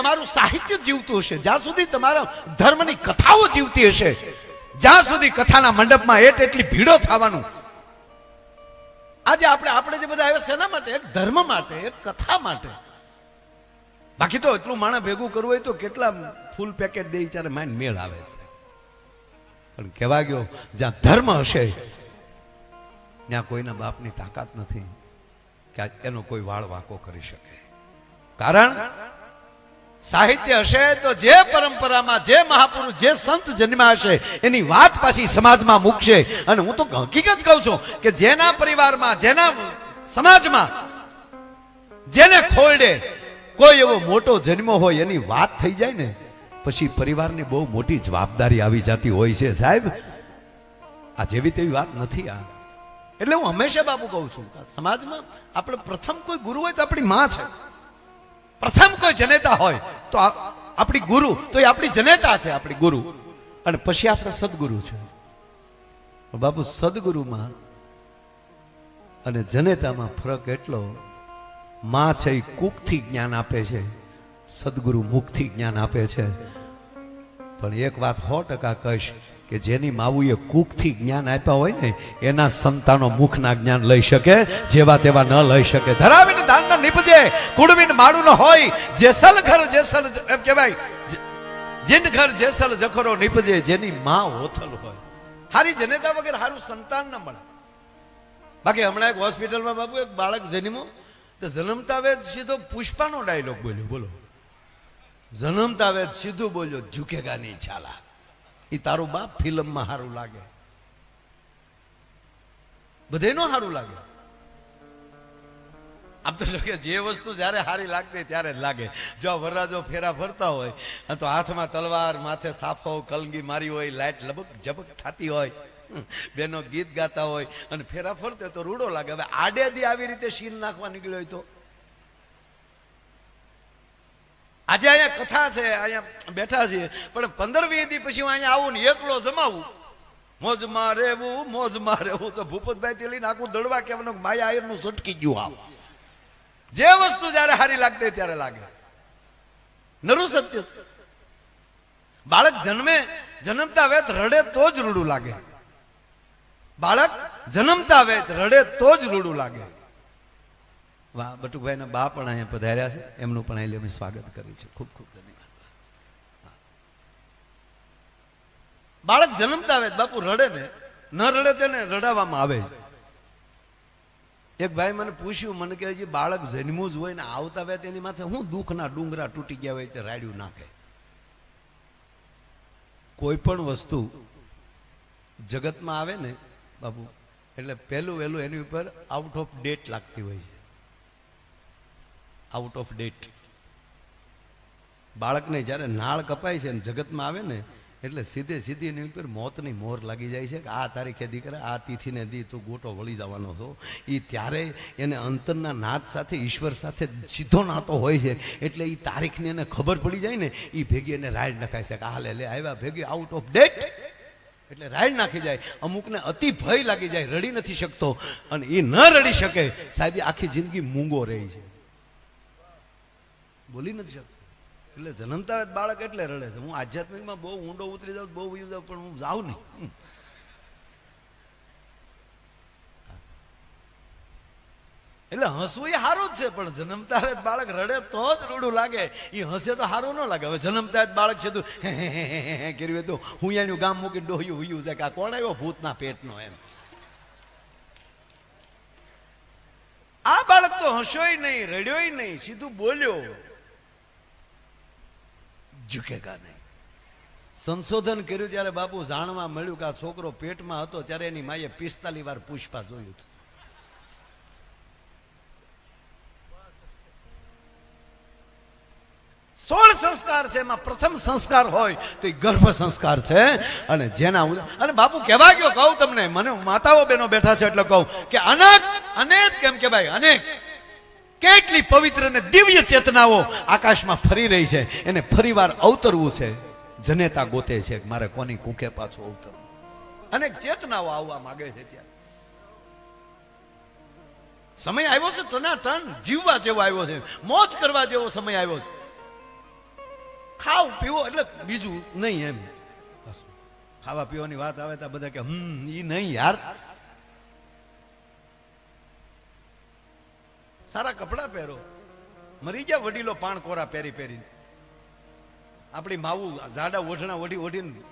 તમારું સાહિત્ય જીવતું હશે. જ્યાં સુધી તમારા ધર્મની કથાઓ જીવતી હશે, જ્યાં સુધી કથાના મંડપમાં એટ એટલી ભીડો થવાનું. આજે આપણે આપણે જે બધા આવ્યા શેના માટે? એક ધર્મ માટે, એક કથા માટે. બાકી તો એટલું માણસ ભેગું કરવું હોય તો કેટલા ફૂલ પેકેટ દે ત્યારે માઇન્ડ મેળ આવે છે. પણ કહેવા ગયો, જ્યાં ધર્મ હશે, ત્યાં કોઈના બાપની તાકાત નથી કે એનો કોઈ વાળ વાંકો કરી શકે. કારણ સાહિત્ય હશે તો જે પરંપરામાં જે મહાપુરુષ, જે સંત જન્મ્યા હશે, એની વાત પાછી સમાજમાં મૂકશે. અને હું તો હકીકત કહું છું કે જેના પરિવારમાં, જેના સમાજમાં, જેને ખોલડે કોઈ એવો મોટો જન્મ હોય એની વાત થઈ જાય ને, પછી પરિવારની બહુ મોટી જવાબદારી આવી જતી હોય છે. સાહેબ, આ જેવી તેવી વાત નથી આ. એટલે હું હંમેશા બાબુ કહું છું સમાજમાં આપણે પ્રથમ કોઈ ગુરુ હોય તો આપણી માં છે. પ્રથમ કોઈ જનેતા હોય, તો આપણી ગુરુ, તો એ આપણી જનેતા છે, આપણી ગુરુ. અને પછી આપણા સદગુરુ છે. બાપુ, સદગુરુમાં અને જનેતામાં ફરક એટલો, માં છે એ કુકથી જ્ઞાન આપે છે, સદગુરુ મુખથી જ્ઞાન આપે છે. પણ એક વાત સો ટકા કહીશ કે જેની માવુએ કુકથી જ્ઞાન આપ્યા હોય ને, એના સંતાનો મુખના જ્ઞાન લઈ શકે, જેવા તેવા ન લઈ શકે. ધરાવીને દાન ન નીપજે કુડવીને માડું ન હોય, જેસલ ઘર જેસલ એમ કહેવાય જીન ઘર જેસલ જખરો નીપજે, જેની માં હોથલ હોય. હારી જનેતા વગર હારું સંતાન ન મળે. બાકી હમણાં એક હોસ્પિટલમાં બાબુ એક બાળક જન્મો તો જન્મતા વેદ સીધો પુષ્પાનો ડાયલોગ બોલ્યો, બોલો. જન્મતા વેદ સીધું બોલ્યો, ઝુકેગા નહીં ચાલા એ તારો બાપ ફિલ્મમાં સારું લાગે. બધેનો સારું લાગે. આમ તો જો કે જે વસ્તુ જ્યારે સારી લાગતી ત્યારે જ લાગે. જો વરરાજો ફેરા ફરતા હોય તો હાથમાં તલવાર, માથે સાફો, કલગી મારી હોય, લાઈટ લબક ઝબક થતી હોય બેનો ગીત ગાતા હોય, અને ફેરા ફરતે તો રૂડો લાગે. હવે આડેથી આવી રીતે શીર નાખવા નીકળ્યો હોય તો? આજે અહીંયા કથા છે, અહીંયા બેઠા છીએ. પણ પંદર વીસ દી પછી હું અહીંયા આવું ને એકલો જમાવું. મોજમાં રહેવું મોજમાં રહેવું. તો ભૂપતભાઈ થી લઈને આખું દડવા કહેવાનું માયા આયરનું સટકી ગયું આવ જે વસ્તુ જ્યારે હારી લાગતી ત્યારે લાગે. નરું સત્ય બાળક જન્મે, જન્મતા વેત રડે તો જ રૂડું લાગે. બાળક જન્મતા વેત રડે તો જ રૂડું લાગે. વાહ, બટુકભાઈના બા પણ અહીંયા પધાર્યા છે. એમનું પણ અહીં અમે સ્વાગત કરી છે ખૂબ ખૂબ ધન્યવાદ. બાળક જન્મતા આવે, બાપુ રડે ને, ન રડે તેને રડાવવામાં આવે. એક ભાઈ મને પૂછ્યું, મને કે હજી બાળક જન્મ્યું જ હોય ને આવતા આવે તેની માથે હું દુઃખના ડુંગરા તૂટી ગયા હોય તે રાડ્યું નાખે. કોઈ પણ વસ્તુ જગતમાં આવે ને, બાપુ, એટલે પહેલું વહેલું એની ઉપર આઉટ ઓફ ડેટ લાગતી હોય છે. આઉટ ઓફ ડેટ બાળકને જ્યારે નાળ કપાય છે ને જગતમાં આવે ને, એટલે સીધે સીધી એની ઉપર મોતની મોર લાગી જાય છે કે આ તારીખે દીકરા આ તિથિને દી, તું ગોટો વળી જવાનો હતો એ ત્યારે એને અંતરના નાદ સાથે, ઈશ્વર સાથે સીધો નાતો હોય છે. એટલે એ તારીખની એને ખબર પડી જાય ને એ ભેગી એને રાઈડ નખાય છે કે આ લે લે, આવ્યા, ભેગી આઉટ ઓફ ડેટ એટલે રાઈડ નાખી જાય. અમુકને અતિ ભય લાગી જાય, રડી નથી શકતો. અને એ ન રડી શકે. સાહેબ આખી જિંદગી મૂંગો રહી છે. બોલી નથી શકતો. એટલે જન્મતા બાળક એટલે રડે છે. હું આધ્યાત્મિકમાં બહુ ઊંડો ઉતરી જાઉં બહુ વયું જાઉં, પણ હું જાઉં નહીં. એટલે હસવું એ સારું જ છે, પણ જન્મતા બાળક રડે તો જ રૂડું લાગે. એ હસે તો સારું ન લાગે. હવે જન્મતા બાળક છે તું કર્યું તું હું એનું ગામ મૂકી ડોહ્યું હુયું છે કે આ કોણ આવ્યો? ભૂતના પેટનો એમ. આ બાળક તો હસ્યોય નહીં, રડ્યોય નહીં, સીધું બોલ્યો. ઝુકેગા નહીં. સંશોધન કર્યું ત્યારે બાપુ જાણવા મળ્યું કે આ છોકરો પેટમાં હતો ત્યારે એની માએ પિસ્તાલીસ વાર પુષ્પા જોયું હતું. સોળ સંસ્કાર છે, એમાં પ્રથમ સંસ્કાર હોય તો એ ગર્ભ સંસ્કાર છે અને જેના અને બાપુ કહેવા ગયો, કહું તમને, મને માતાઓ બહેનો બેઠા છે એટલે કહું કે અનેક અનેક, કેમ કે ભાઈ, અનેક. કેટલી પવિત્ર અને દિવ્ય ચેતનાઓ આકાશમાં ફરી રહી છે. એને ફરીવાર અવતરવું છે. જનેતા ગોતે છે મારે કોની કુકે પાછું અવતરવું. અનેક ચેતનાઓ આવવા માંગે છે ત્યાં. સમય આવ્યો છે તના ટન જીવવા જેવો આવ્યો છે. મોજ કરવા જેવો સમય આવ્યો છે. ખાવ પીવો એટલે બીજું નહીં એમ. ખાવા પીવાની વાત આવે તો બધા કે, હમ, ઈ નહીં યાર. સારા કપડાં પહેરો. મરી ગયા વડીલો પાણ કોરા પહેરી પહેરીને. આપણી માવું જાડા ઓઢણા ઓઢી ઓઢીને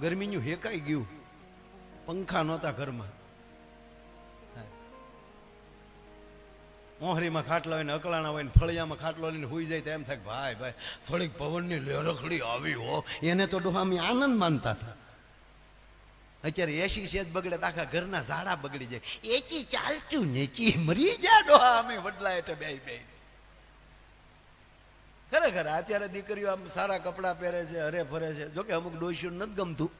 ગરમીનું હેકાઈ ગયું. પંખા નહોતા ઘરમાં. ઓહરીમાં ખાટલા હોય ને અકળાણા હોય ને ફળિયામાં ખાટલો લઈને હોઈ જાય તો એમ થાય ભાઈ ભાઈ, થોડીક પવનની લેરખડી આવી હો. એને તો ડોહામી આનંદ માનતા હતા. અત્યારે એસી સેજ બગડે તો આખા ઘરના ઝાડા બગડી જાય. એચી ચાલતું નેચી મરી જા ડોહા અમે વડલા એટલે બે બે ખરેખર અત્યારે દીકરીઓ આમ સારા કપડાં પહેરે છે, હરે ફરે છે. જોકે અમુક ડોશીઓ નથી ગમતું.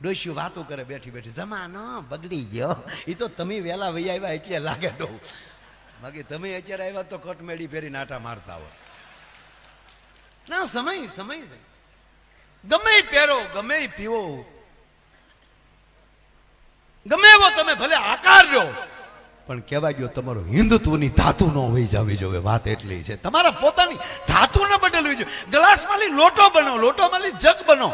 ડોશીઓ વાતો કરે બેઠી બેઠી, જમાનો બગડી ગયો. એ તો તમે વહેલા વહી આવ્યા એટલે લાગે ડો બાકી તમે અત્યારે આવ્યા તો કટમેડી ફેરી નાટા મારતા હોય. ના, સમય સમય ગમે પહેરો, ગમે પીવો. ગમે એવો તમે ભલે આકાર લ્યો. પણ કહેવાય ગયો, તમારો હિન્દુત્વની ધાતુ ન હોઈ જવી જોઈએ. વાત એટલી છે. તમારા પોતાની ધાતુ ન બદલવી જોઈએ. ગ્લાસમાંથી લોટો બનો, લોટોમાંથી જગ બનો.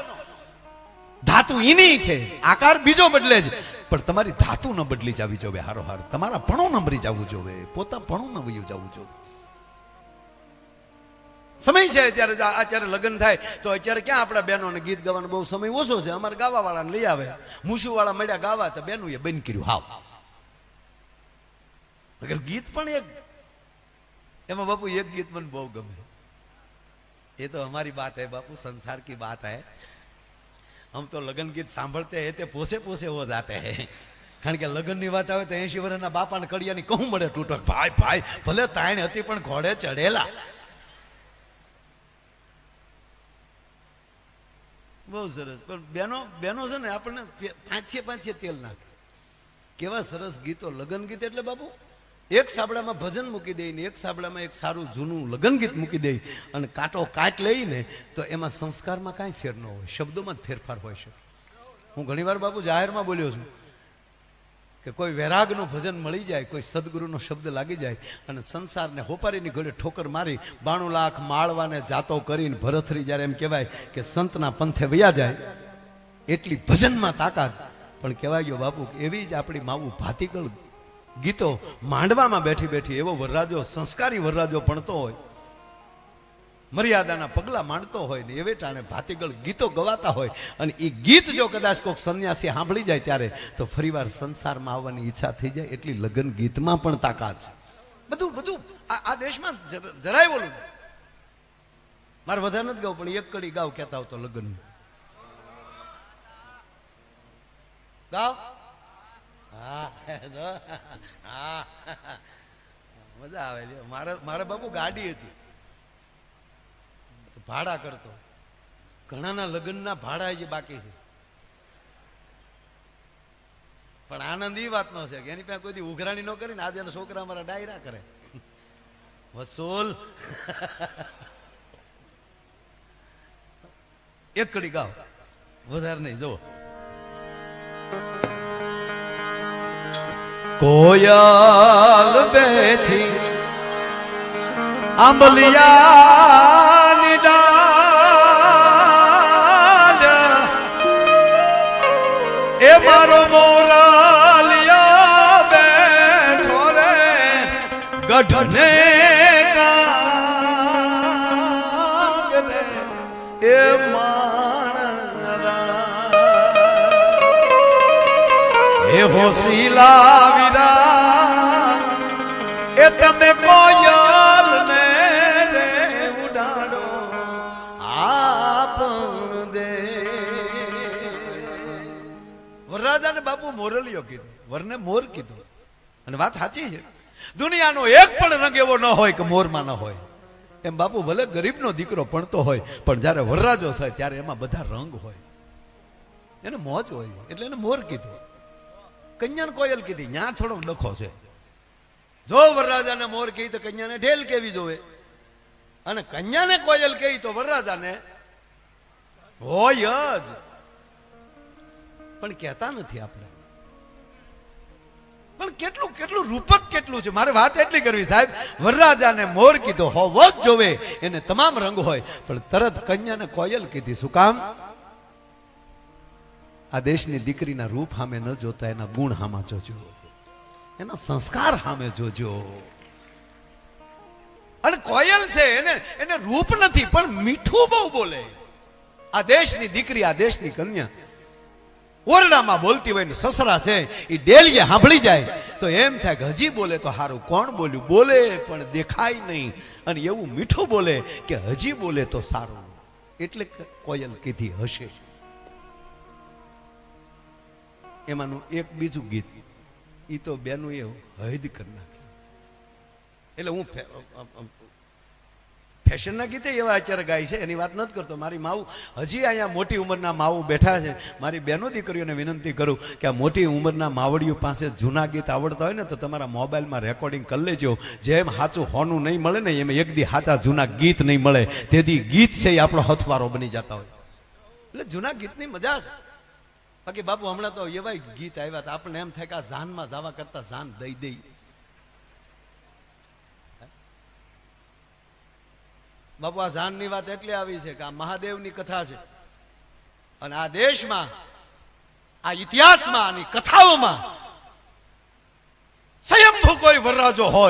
ધાતુ એની છે. આકાર બીજો બદલે છે. પણ તમારી ધાતુ ન બદલી જવી જોઈએ. હારો હાર. તમારા પણું ન મરી જવું જોઈએ. પોતા પણું ન વયું જવું જોઈએ. સમય છે અત્યારે અત્યારે લગ્ન થાય, તો અત્યારે ક્યાં આપણા બહેનોને ગીત ગાવાનો બહુ સમય ઓછો છે. અમારે ગાવા વાળાને લઈ આવે. મુશુવાળા મળ્યા ગાવા, તો બેનું એ બંધ કર્યું. હાવ. ગીત પણ એક. એમાં બાપુ એક ગીત મને બહુ ગમ્યું એ તો અમારી વાત હે બાપુ, સંસાર કી વાત હે. આમ તો લગ્ન ગીત સાંભળતે હે તે પોસે પોસે હો જાતે હે. કારણ કે લગ્નની વાત આવે તો એસી વર્ષના બાપાને કડિયાની કહું મળે તૂટક. ભાઈ ભાઈ, ભલે તાણ હતી પણ ઘોડે ચડેલા. બહુ સરસ. પણ બેનો બેનો છે ને આપણને પાંચે પાંચે તેલ નાખે. કેવા સરસ ગીતો. લગ્ન ગીત એટલે બાબુ એક સાબડામાં ભજન મૂકી દઈ ને એક સાબડામાં એક સારું જૂનું લગ્ન ગીત મૂકી દઈ અને કાંટો કાટ લઈને તો એમાં સંસ્કારમાં કાંઈ ફેર ન હોય. શબ્દોમાં જ ફેરફાર હોય છે. હું ઘણીવાર બાબુ જાહેરમાં બોલ્યો છું કે કોઈ વૈરાગનું ભજન મળી જાય, કોઈ સદગુરુનો શબ્દ લાગી જાય અને સંસારને હોપારીની ઘોડે ઠોકર મારી બાણું લાખ માળવાને જાતો કરીને ભરથરી જ્યારે એમ કહેવાય કે સંતના પંથે વયા જાય, એટલી ભજનમાં તાકાત. પણ કહેવાય ગયો, બાપુ, એવી જ આપણી માવું ભાતીકળ ગીતો માંડવામાં બેઠી બેઠી, એવો વરરાજો, સંસ્કારી વરરાજો ભણતો હોય. મર્યાદાના પગલા માંડતો હોય ને એવે ટાણે ભાતીગળ ગીતો ગવાતા હોય અને એ ગીત જો કદાચ કોઈક સંન્યાસી સાંભળી જાય ત્યારે તો ફરીવાર સંસારમાં આવવાની ઈચ્છા થઈ જાય એટલી લગ્ન ગીતમાં પણ તાકાત છે. બધું બધું આ દેશમાં જરા- જરાય બોલું મારે વધારે નથી ગાવું, પણ એક કડી ગાવ કહેતા આવતો લગ્ન. ગાવ? હા હા. મજા આવે છે મારે મારે બાપુ ગાડી હતી. ભાડા કરતો. ઘણાના લગ્નના ભાડા જે બાકી છે. પણ આનંદ એ વાતનો છે કે એની પાસે કોઈ ઉઘરાણી ન કરીને આજે છોકરા અમારા ડાયરા કરે. વસૂલ. એક કડી ગાવ. વધારે નહીં, જુઓ. કોયલ બેઠી આંબલિયાની મારો મોરાલિયા બેઠો રે ગઢને એ માણરા. હે હોશીલા વિરા એ તમે કોયલ વરરાજાને બાપુ મોરલિયો કીધું, વરને મોર કીધું. અને વાત સાચી છે. દુનિયાનો એક પણ રંગ એવો ન હોય કે મોરમાં ન હોય. એમ બાપુ ભલે ગરીબનો દીકરો ભણતો હોય, પણ જ્યારે વરરાજો થાય ત્યારે એમાં બધા રંગ હોય. એને મોજ હોય, એટલે એને મોર કીધું. કન્યાને કોયલ કીધી, ન્યા થોડો ડખો છે. જો વરરાજાને મોર કહી તો કન્યાને ઢેલ કેવી જોવે? અને કન્યાને કોયલ કહી તો વરરાજાને, હોય જ. પણ કહેતા નથી આપણે. પણ કેટલું કેટલું રૂપક કેટલું છે? મારે વાત એટલી કરવી સાહેબ. વરરાજાને મોર કીધો હોવો જ જોવે, એને તમામ રંગ હોય. પણ તરત કન્યાને કોયલ કીધી, શું કામ? આ દેશની દીકરીના રૂપ સામે ન જોતા એના ગુણ હામાં જોજો. એના સંસ્કાર સામે જોજો. અને કોયલ છે, એને એને રૂપ નથી, પણ મીઠું બહુ બોલે. આ દેશની દીકરી, આ દેશની કન્યા ઓરડામાં બોલતી હોય ને સસરા છે એ ડેલીએ સાંભળી જાય. તો એમ થાય કે હજી બોલે તો સારું કોણ બોલ્યું? બોલે, પણ દેખાય નહીં. અને એવું મીઠું બોલે કે હજી બોલે તો સારું. એટલે કોયલ કીધી હશે. એમાંનું એક બીજું ગીત. એ તો બેનું એ હૈદ કરી નાખ્યું. એટલે હું ફેશનના ગીતે એવા અત્યારે ગાય છે, એની વાત નથી કરતો. મારી માવું હજી અહીંયા મોટી ઉંમરના માવું બેઠા છે. મારી બહેનો દીકરીઓને વિનંતી કરું કે આ મોટી ઉંમરના માવડીઓ પાસે જૂના ગીત આવડતા હોય ને, તો તમારા મોબાઈલમાં રેકોર્ડિંગ કરી લેજો. જેમ સાચું હોનું નહીં મળે ને, એમ એક દી સાચા જૂના ગીત નહીં મળે. તેથી ગીત છે એ આપણો હથવારો બની જતા હોય. એટલે જૂના ગીતની મજા છે. બાકી બાપુ, હમણાં તો એવાય ગીત આવ્યા હતા. આપણને એમ થાય કે આ જાનમાં જવા કરતા જાન દઈ દઈ. બાપુ, આ જાનની વાત એટલે આવી છે કે આ મહાદેવની કથા છે. અને આ દેશમાં, આ ઇતિહાસમાં આની કથાઓમાં, સ્વયંભૂ કોઈ વરરાજો હોય.